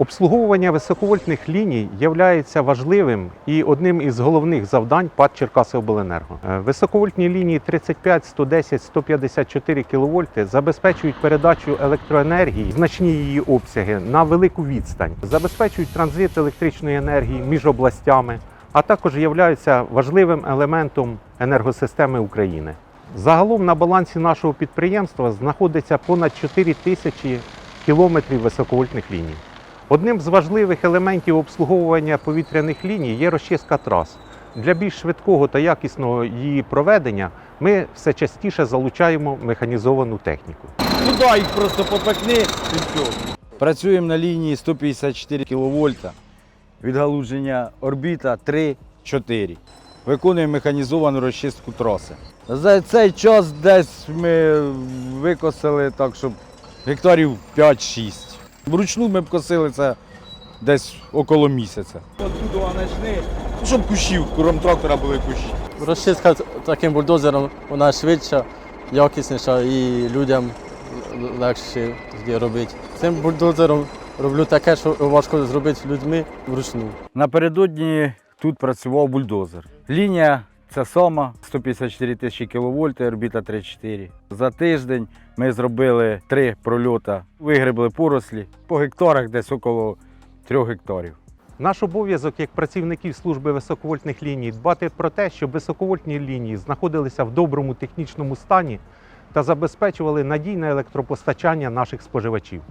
Обслуговування високовольтних ліній є важливим і одним із головних завдань ПАД Черкасиобленерго. Е, Високовольтні лінії 35, 110, 154 кВт забезпечують передачу електроенергії, значні її обсяги на велику відстань, забезпечують транзит електричної енергії між областями, а також являються важливим елементом енергосистеми України. Загалом на балансі нашого підприємства знаходиться понад 4 тисячі кілометрів високовольтних ліній. Одним з важливих елементів обслуговування повітряних ліній є розчистка трас. Для більш швидкого та якісного її проведення ми все частіше залучаємо механізовану техніку. Туди їх просто попекни і все. Працюємо на лінії 154 кВт. Відгалуження орбіта 3-4. Виконуємо механізовану розчистку траси. За цей час десь ми викосили так, щоб гектарів 5-6. Вручну ми б косили це десь около місяця. Почни, ну, щоб кущів, кругом трактора були кущі. Розчистка таким бульдозером вона швидша, якісніша і людям легше робити. Цим бульдозером роблю таке, що важко зробити людьми вручну. Напередодні тут працював бульдозер. Лінія ця сама 154 тисячі кВт, орбіта 3-4. За тиждень ми зробили три прольота, вигребли порослі по гектарах десь около 3 гектарів. Наш обов'язок як працівників служби високовольтних ліній дбати про те, щоб високовольтні лінії знаходилися в доброму технічному стані та забезпечували надійне електропостачання наших споживачів.